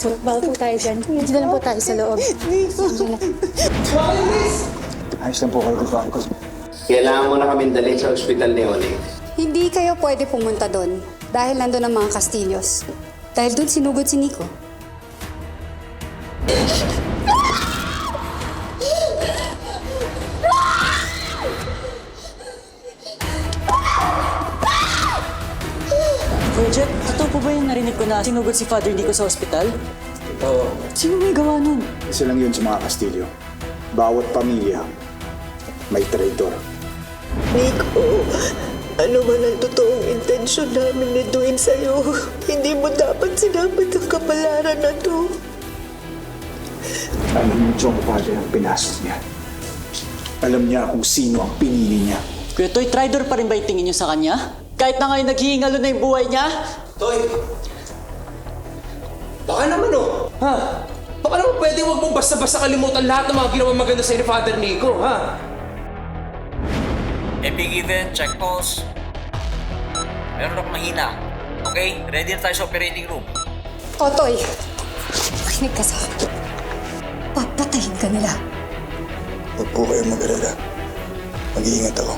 po, bawal po tayo dyan. Dito na lang po tayo sa loob. Ayos lang po kayo dito, Uncle. Kailangan mo na kami dalhin sa ospital ni Oli. Hindi kayo pwede pumunta doon dahil nandun ang mga Castillos. Dahil doon sinugod si Nico. Ko na sinugod si Father Nico sa ospital? Oo. Sino may gawa nun? Isa lang yun sa mga Kastilyo. Bawat pamilya, may traitor. Nico, ano man ang totoong intensyon namin ni Dwayne sa'yo, hindi mo dapat sinabit ang kapalaran na to. Alam mo, Chong Padre ang pinasok niya. Alam niya kung sino ang pinili niya. Kuya Toy, traitor pa rin ba yung tingin niyo sa kanya? Kahit na ngayon naghihingalo na yung buhay niya? Toy! Baka naman oh! Ha? Baka naman pwede wag mo basta-basta kalimutan lahat ng mga ginawa maganda sa ni Father Nico, ha? Epic event, check pulse. Meron akong mahina. Okay, ready na tayo sa operating room. Totoy, makinig ka sa akin. Papatayin ka nila. Huwag po kayo mag-alala. Mag-iingat ako.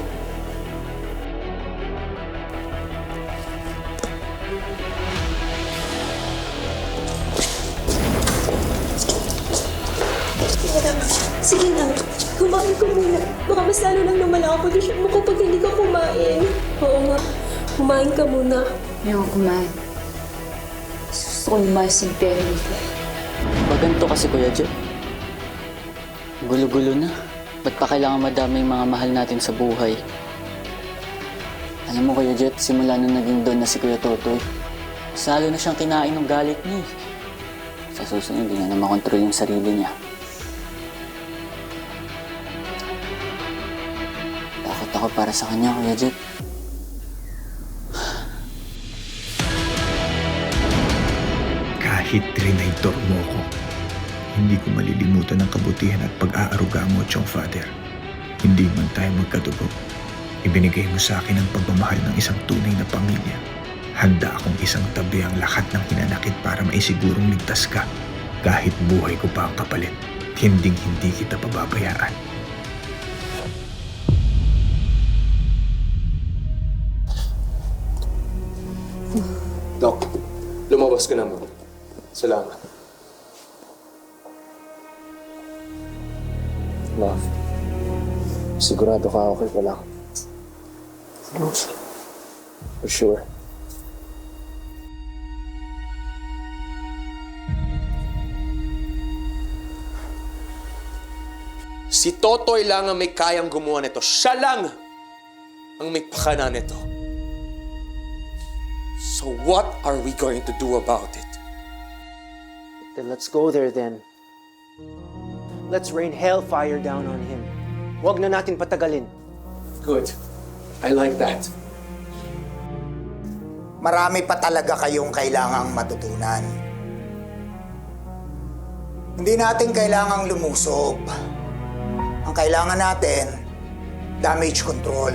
Sige na, kumain ka muna. Baka mas lalo lang lumala ang kondisyon mo kapag hindi ka kumain. Oo nga, kumain ka muna. Ayoko kumain. Gusto ko lumayas yung pera nito. Baganto kasi Kuya Jet. Gulo-gulo na. Ba't pa kailangan madami yung mga mahal natin sa buhay? Alam mo Kuya Jet, simula nung naging doon na si Kuya Totoy, salo na siyang kinain ng galit niya. eh. Sa susunod, hindi na na makontrol yung sarili niya. Para sa kanya, Kuya Jet. Kahit trinaitor mo ko, hindi ko malilimutan ang kabutihan at pag-aaruga mo, Chong Father. Hindi man tayo magkadugo. Ibinigay mo sa akin ang pagmamahal ng isang tunay na pamilya. Handa akong isang tabi ang lahat ng hinanakit para maisigurong ligtas ka. Kahit buhay ko pa ang kapalit, hinding hindi kita pababayaan. Lumabas ka naman. Salamat. Love, sigurado ka okay ka lang. For sure. Si Totoy lang ang may kayang gumawa nito. Siya lang ang may pakana nito. So what are we going to do about it? Then let's go there then. Let's rain hellfire down on him. Huwag na natin patagalin. Good. I like that. marami pa talaga kayong kailangang matutunan. Hindi natin kailangang lumusob. Ang kailangan natin, damage control.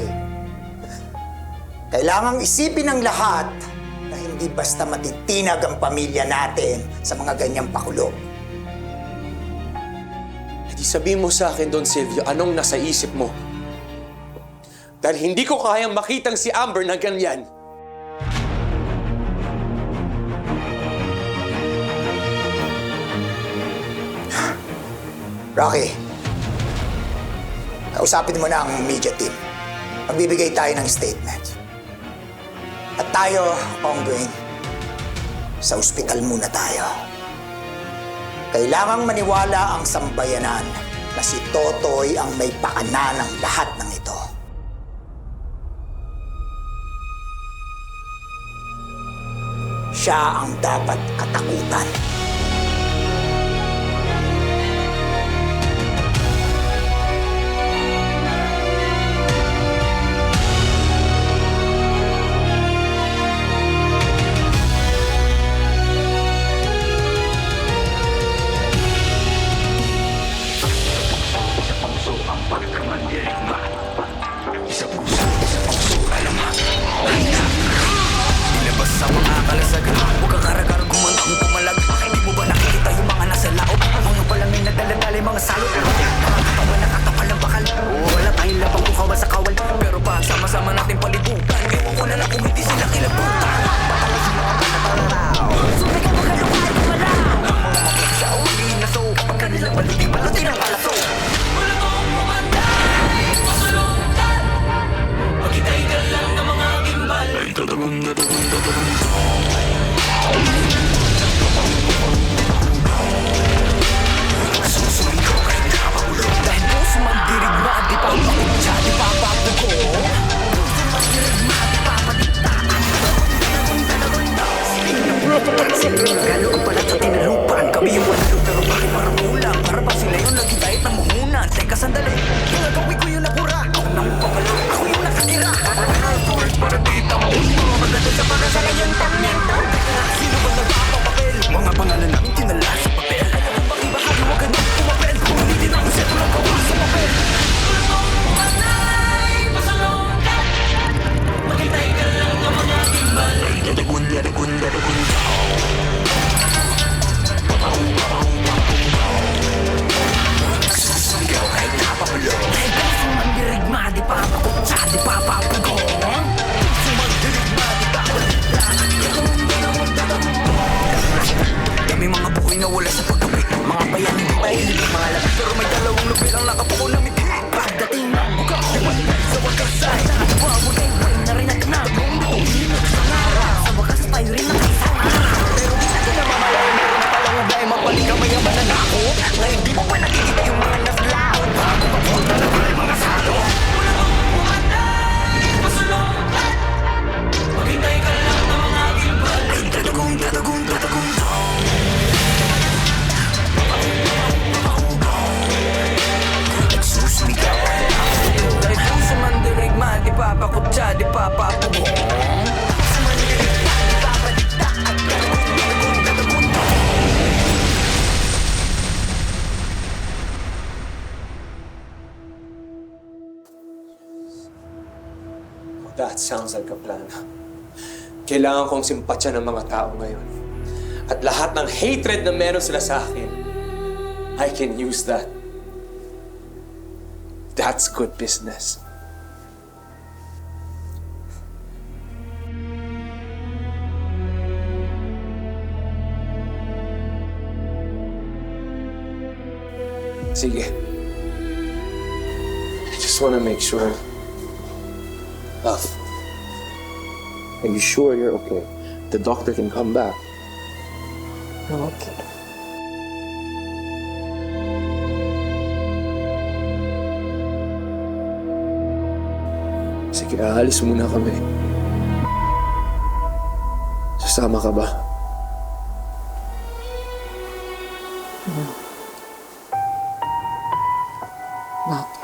Kailangang isipin ng lahat hindi basta matitinag ang pamilya natin sa mga ganyang pakulo. Hindi sabihin mo sa akin, Don Silvio, anong nasa isip mo? Dahil hindi ko kayang makitang si Amber na ganyan. Rocky, kausapin mo na ang media team. Magbibigay tayo ng statement. At tayo, Ong Dwayne, sa ospital muna tayo. Kailangang maniwala ang sambayanan na si Totoy ang may pakana ng lahat ng ito. Siya ang dapat katakutan. Plan. Kailangan kong simpatsya ng mga tao ngayon. At lahat ng hatred na meron sila sa akin, I can use that. That's good business. Sige. I just want to make sure. Love. Are you sure you're okay? The doctor can come back. Okay. Sige, aalis muna kami. Sasama ka ba? Bakit?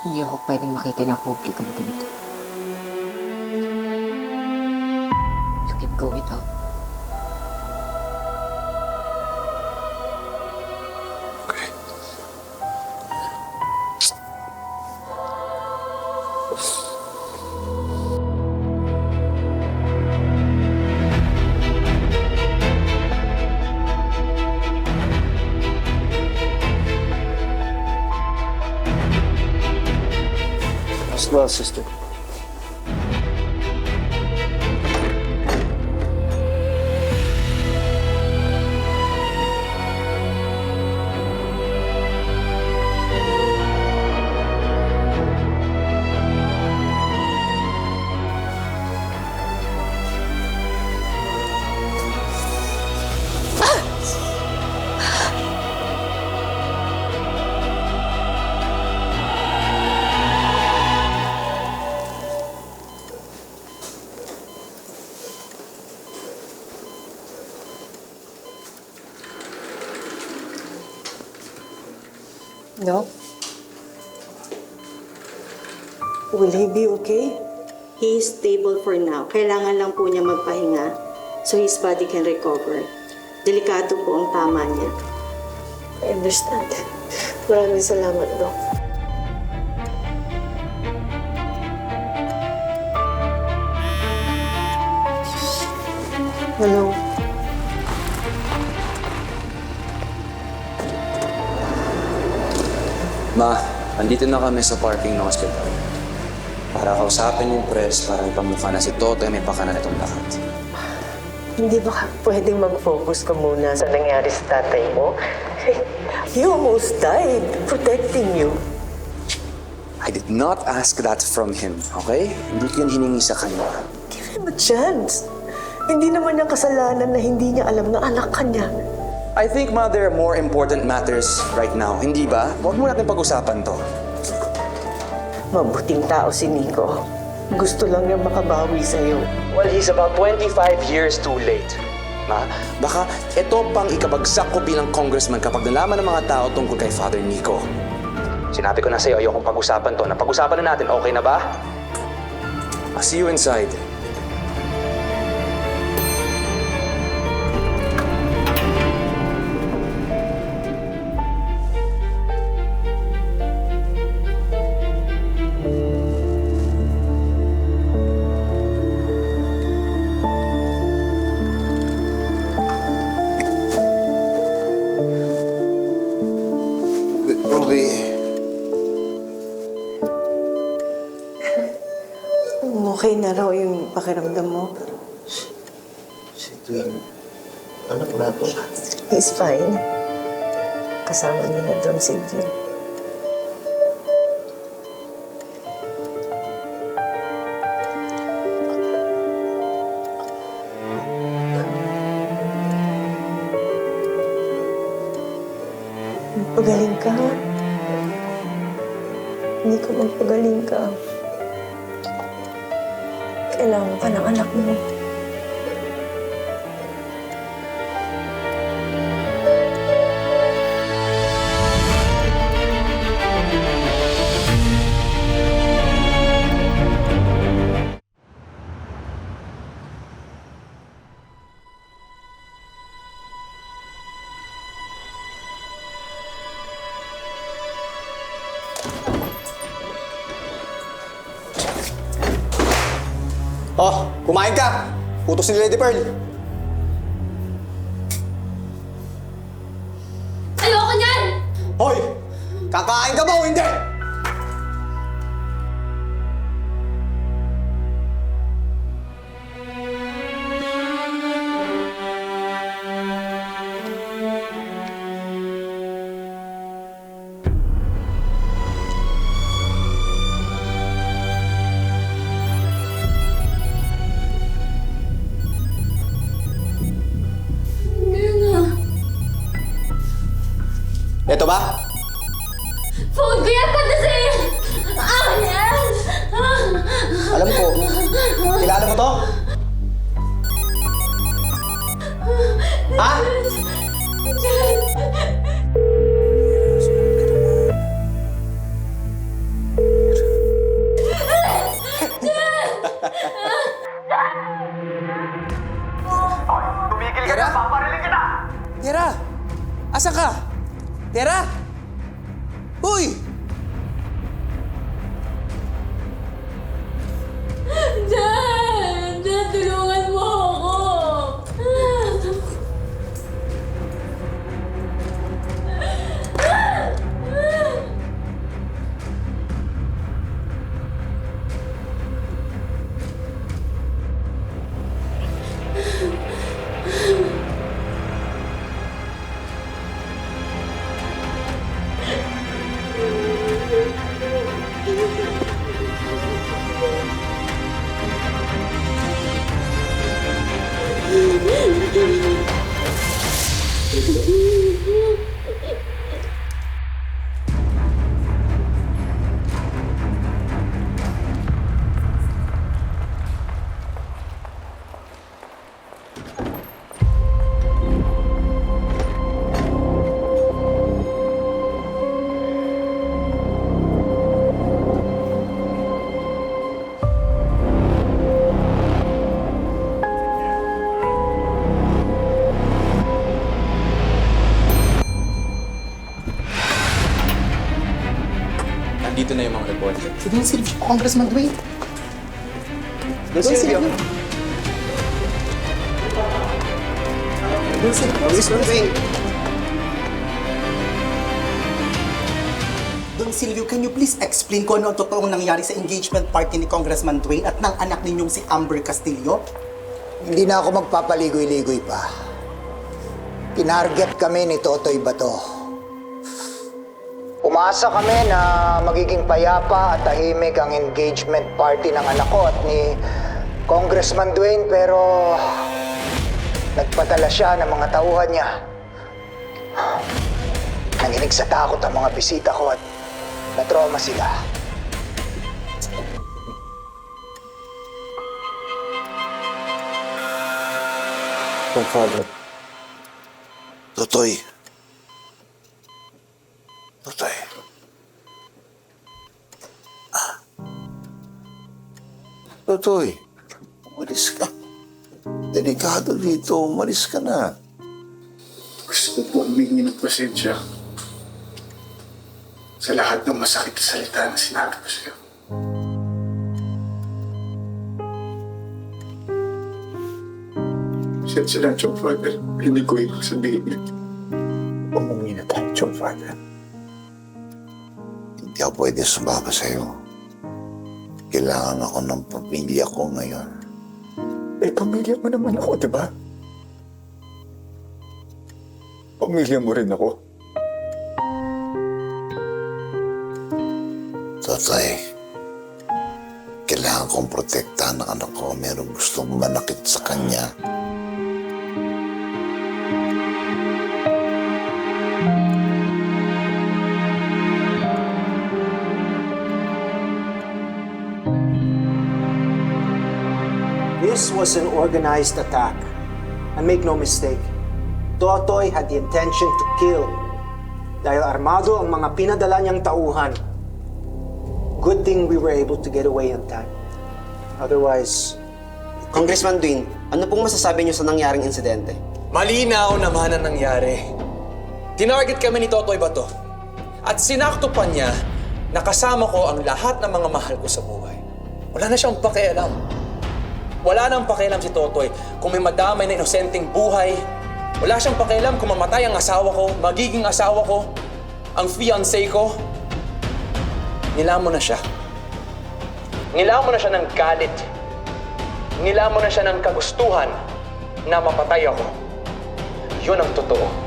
Hindi ako pwedeng makita ng publiko dito. Hustle sister. Will he be okay? He is stable for now. Kailangan lang po niya magpahinga so his body can recover. Delikado po ang tama niya. I understand. Maraming salamat, Doc. Hello? Ma, andito na kami sa parking ng hospital. Para kausapin yung press, para ipamukha na si Toto ay may pakana itong lahat. Hindi ba ka pwedeng mag-focus ka muna sa nangyari sa tatay mo? He almost died protecting you. I did not ask that from him, okay? Hindi ko yun hiningi sa kanya. Give him a chance. Hindi naman niya kasalanan na hindi niya alam na anak ka niya. I think, are more important matters right now, hindi ba? Huwag mo natin pag-usapan to. Mabuting tao si Nico. Gusto lang niya makabawi sa'yo. Well, he's about 25 years too late. Ma, baka ito pang ikabagsak ko bilang congressman kapag nalaman ng mga tao tungkol kay Father Nico. Sinabi ko na sa'yo, ayokong pag-usapan to. Napag-usapan na natin, okay na ba? I'll see you inside. Raw yung pakiramdam mo. Si Twin, anak na to. He's fine. Kasama niya na doon si Jill. Oh, kumain ka! Utos ni Lady Pearl. Ha? Tumigil ka report. Si Don Silvio, Congressman Dwayne. Don Silvio. Don Silvio. Congressman Dwayne. Don Silvio, can you please explain kung ano ang totoong nangyari sa engagement party ni Congressman Dwayne at ng anak ninyong si Amber Castillo? Hindi na ako magpapaligoy-ligoy pa. Tinarget kami ni Totoy Bato. Umasa kami na magiging payapa at tahimik ang engagement party ng anak ko at ni Congressman Dwayne pero nagpadala siya ng mga tauhan niya. Nanginig sa takot ang mga bisita ko at na-trauma sila. My father. Totoy. Patay. Ah. Tutoy, umalis ka. Delikado dito, umalis ka na. Gusto po humingi ng pasensya sa lahat ng masakit na salita na sinabi ko sa iyo. Pasensya na, Chong Father. Hindi ko ibig sabihin. Umungi na tayo, Chong Father. Pwede sumama sa'yo. Kailangan ako ng pamilya ko ngayon. Eh, pamilya mo naman ako, di ba? Pamilya mo rin ako. Tatay, kailangan kong protektahan ang anak ko. Merong gustong manakit sa kanya. Was an organized attack. And make no mistake, Totoy had the intention to kill. Dahil armado ang mga pinadala niyang tauhan. Good thing we were able to get away in time. Otherwise, Congressman Dwayne, ano pong masasabi niyo sa nangyaring insidente? Malinaw naman ang nangyari. Tinarget kami ni Totoy Bato. At sinakto pa niya na kasama ko ang lahat ng mga mahal ko sa buhay. Wala na siyang pakialam. Wala nang pakialam si Totoy kung may madamay na inosenteng buhay. Wala siyang pakialam kung mamatay ang asawa ko, magiging asawa ko, ang fiancé ko. Nilamon na siya. Nilamon na siya ng galit. Nilamon na siya ng kagustuhan na mapatay ako. Yun ang totoo.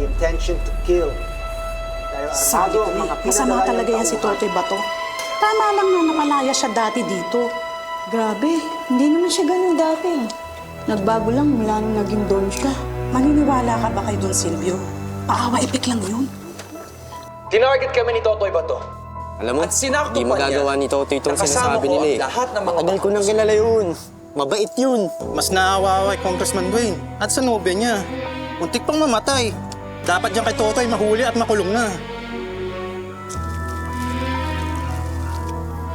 The intention to kill. Dahil Sabi armado ko ang eh, mga masama pinadala talaga yan si tauhan. Totoy Bato. Tama lang na nakalaya siya dati dito. Grabe, hindi naman siya ganun dati. Nagbago lang mula nung naging don siya. Maniniwala ka ba kay Don Silvio? Paawa epek lang yun. Tinarget kami ni Totoy Bato. Alam mo, At sinakto di pa niya magagawa ni Totoy itong sinasabi ko nila ang eh. lahat ng mga Matagal ko nang kilala yun. Mabait yun. Mas naawawa kay Congressman Dwayne at sa nobya niya. Muntik pang mamatay. Dapat yan kay Totoy mahuli at makulong na.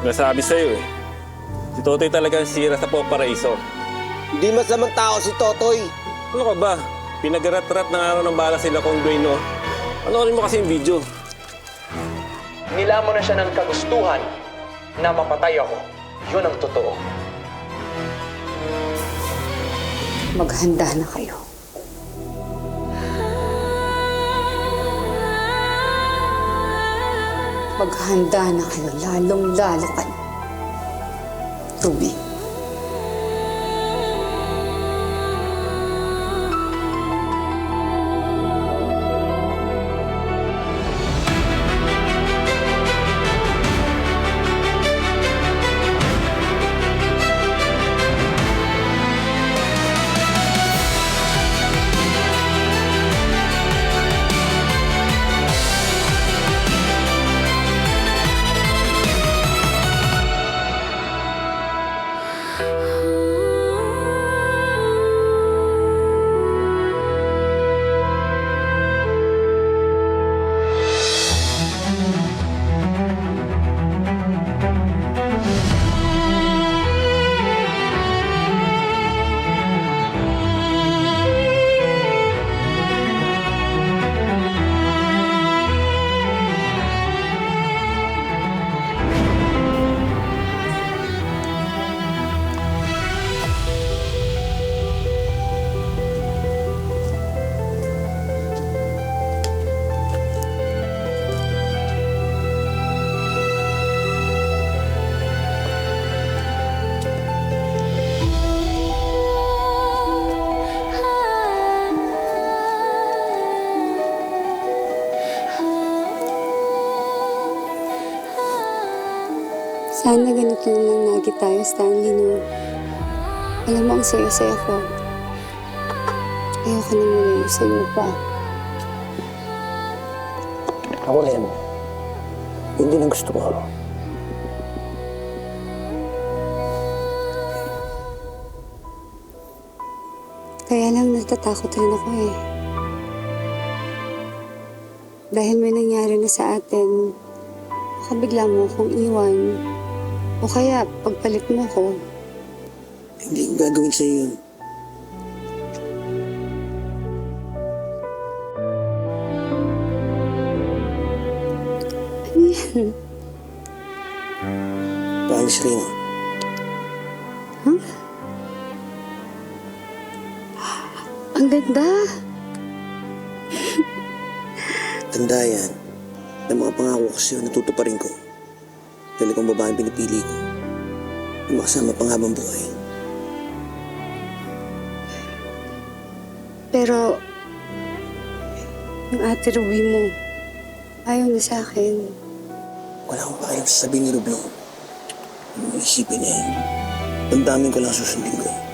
Nasabi sa'yo eh. Si Totoy talaga ang sira sa Poparaiso. Hindi masamang tao si Totoy. Ano ka ba? Pinagarat-rat ng araw ng bala sila kung Dwayne, no? Ano mo kasi yung video? Nilamon na siya ng kagustuhan na mapatay ako. Yun ang totoo. Maghanda na kayo. Maghanda na kayo, lalong-lalo kayo. Ruby. Sana ganito na lang lagi tayo, Stanley, no? Alam mo, ang saya-saya ko. Ayoko na muli sa'yo pa. Ako rin. Hindi na gusto ko. Kaya lang natatakot rin ako eh. Dahil may nangyari na sa atin, baka bigla mo akong iwan. O kaya, pagpalit mo ko. Hindi ko gagawin sa yun. Ano yan? Promise ring. Huh? Ang ganda. Tanda yan. Na mga pangako ko sa'yo, natutuparin ko. Kung babaeng pinipili ko. Na makasama pang habang buhay. Pero, yung ate Ruby mo, ayaw na sa akin. Wala akong pakialam sa sabihin ni Rublo. Ano isipin niya eh. Damdamin ko lang susundin ko.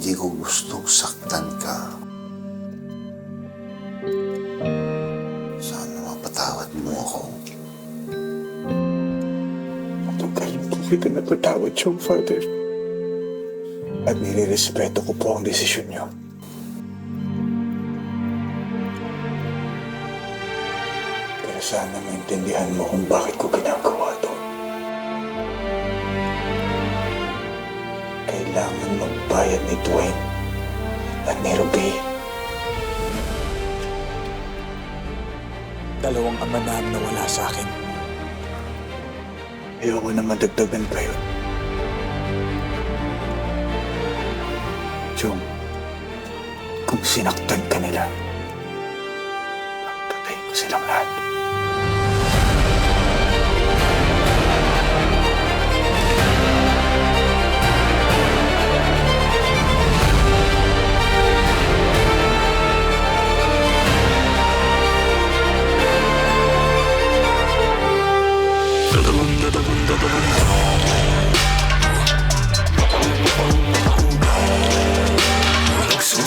Hindi ko gustong saktan ka. Sana mapatawad mo ako. Po kita napatawad siyang father. At nilirespeto ko po ang desisyon niyo. Pero sana maintindihan mo kung bakit ko ginagawa Kailangan magbayad ni Dwayne at ni Ruby. Dalawang ama na ang nawala sa akin. Ayoko na madagdagan pa yun. Kung sinaktan ka nila, patayin ko silang lahat.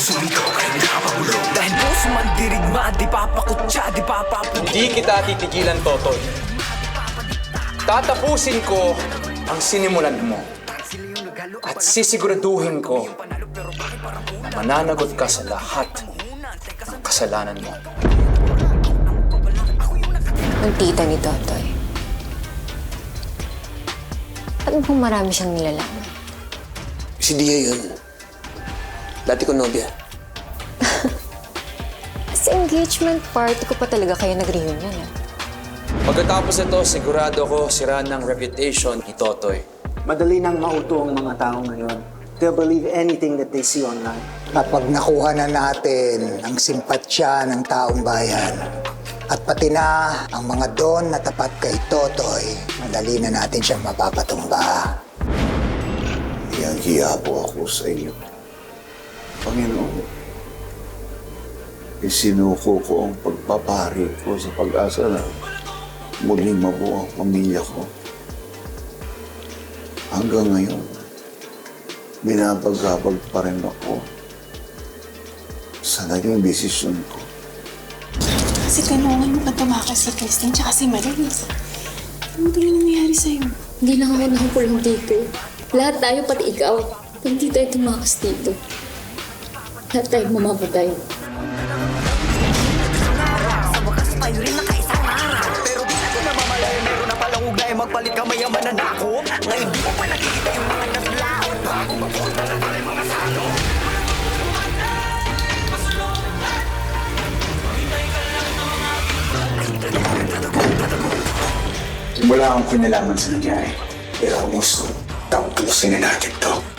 Susumigaw ka na mabulong Dahil puso man dirigma Di papakutsa, di papapulong Hindi kita titigilan, Totoy. Tatapusin ko ang sinimulan mo. At sisiguraduhin ko na mananagot ka sa lahat ng kasalanan mo. Ang tita ni Totoy. Ano kung marami siyang nilalaman? Si Dia yun. Dati ko nobya. Sa engagement party ko pa talaga kayo nag-reunion ah. Pagkatapos ito, sigurado ko sira ng reputation ni Totoy. Madali nang mauto ang mga tao ngayon. They'll believe anything that they see online. At pag nakuha na natin ang simpatsya ng taong bayan, at pati na ang mga don na tapat kay Totoy, madali na natin siyang mapapatumba. Hiyang-hiya po ako sa iyo. Panginoon, isinuko ko ang pagpapari ko sa pag-asa na muling mabuo ang pamilya ko. Hanggang ngayon, binabagabag pa rin ako sa naging desisyon ko. Kasi tanungan mo pa tumakas si Christine tsaka si Maris. Ano ba yung nangyayari sa'yo? Hindi lang ako nakakulong dito. Lahat tayo, pati ikaw. Pag di tayo tumakas dito. Lahat tayo mamamatay. Sa wakas tayo rin nakaisang araw Pero di ko na mamalay Meron na palang ugna eh magpalit ka mayaman na nako Ngayon di ko pa nakikita yung mga naglaon Bago mapunta na tayo mga salo Wala akong kinalaman sa nangyari. Pero gusto, tapusin na natin to.